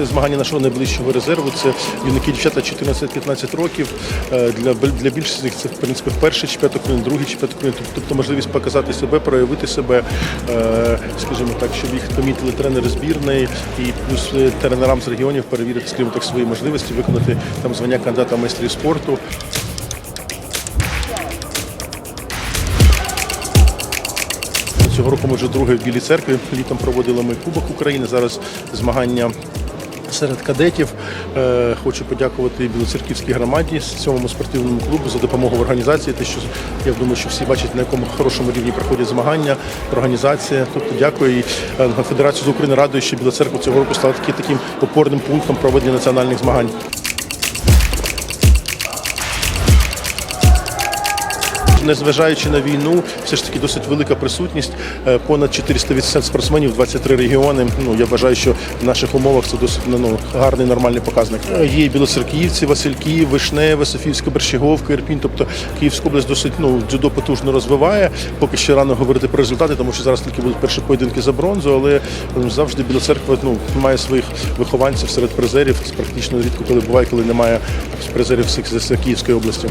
Це змагання нашого найближчого резерву. Це юнаки дівчата 14-15 років. Е, Для, для більшості це в принципі перший чемпіонат України, другий чемпіонат України. Тобто можливість показати себе, проявити себе, е, скажімо так, щоб їх помітили тренери збірної і плюс е, тренерам з регіонів перевірити, скажімо так, свої можливості, виконати там звання кандидата майстрів спорту. Цього року ми вже друге в Білій церкві. Літом проводили ми Кубок України. Зараз змагання. Серед кадетів Е, хочу подякувати Білоцерківській громаді цьому спортивному клубу за допомогу в організації. Те, що я думаю, що всі бачать на якому хорошому рівні проходять змагання, організація. Тобто дякую і е, Федерацію з України радує, що Біла церква цього року стала таки- таким опорним пунктом проведення національних змагань. Незважаючи на війну, все ж таки досить велика присутність. Е, Понад 480 спортсменів, 23 регіони. Ну я вважаю, що в наших умовах це досить ну, гарний нормальний показник. Е, Є і білоцерківці, Васильків, Вишневе, Софіївська Берщаговка, Ірпінь. Тобто Київська область досить ну дзюдо потужно розвиває. Поки ще рано говорити про результати, тому що зараз тільки будуть перші поєдинки за бронзу, але ну, завжди біля церкви ну має своїх вихованців серед призерів. Практично рідко коли буває, коли немає призерів з Київської області.